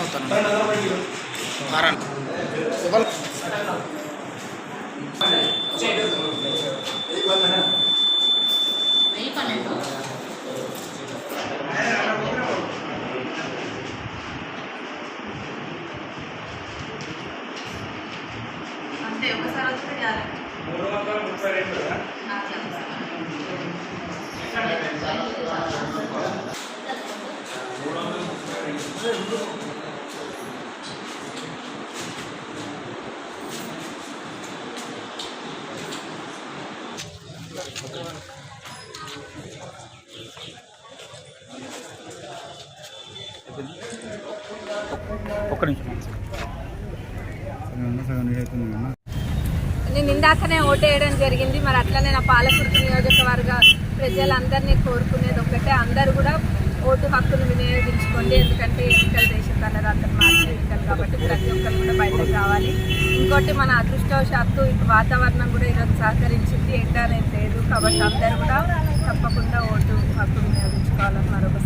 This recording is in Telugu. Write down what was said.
అవుతాను పన్నెండు అంతే ఒకసారి వస్తే చాలు మూడు వందల ముప్పై రెండు కదా నేను నీళ్ళు అవుతుంది వేయడం నేను ఇందాకనే ఓటేయడం జరిగింది. మరి అట్లనే నా పాలకుర్తి నియోజకవర్గ ప్రజలందరినీ కోరుకునేది ఒకటే అందరూ కూడా ఓటు హక్కును వినియోగించుకోండి. ఎందుకంటే ఎన్నికలు దేశ తలరాత్రి మార్చే ఎన్నికలు కాబట్టి ప్రతి ఒక్కరు కూడా బయటకు రావాలి. ఇంకోటి మన అదృష్టవశాత్తు ఇప్పుడు వాతావరణం కూడా ఈరోజు సహకరించింది. ఎండ అనేది లేదు కాబట్టి అందరూ కూడా తప్పకుండా ఓటు హక్కును వినియోగించుకోవాలని మరొక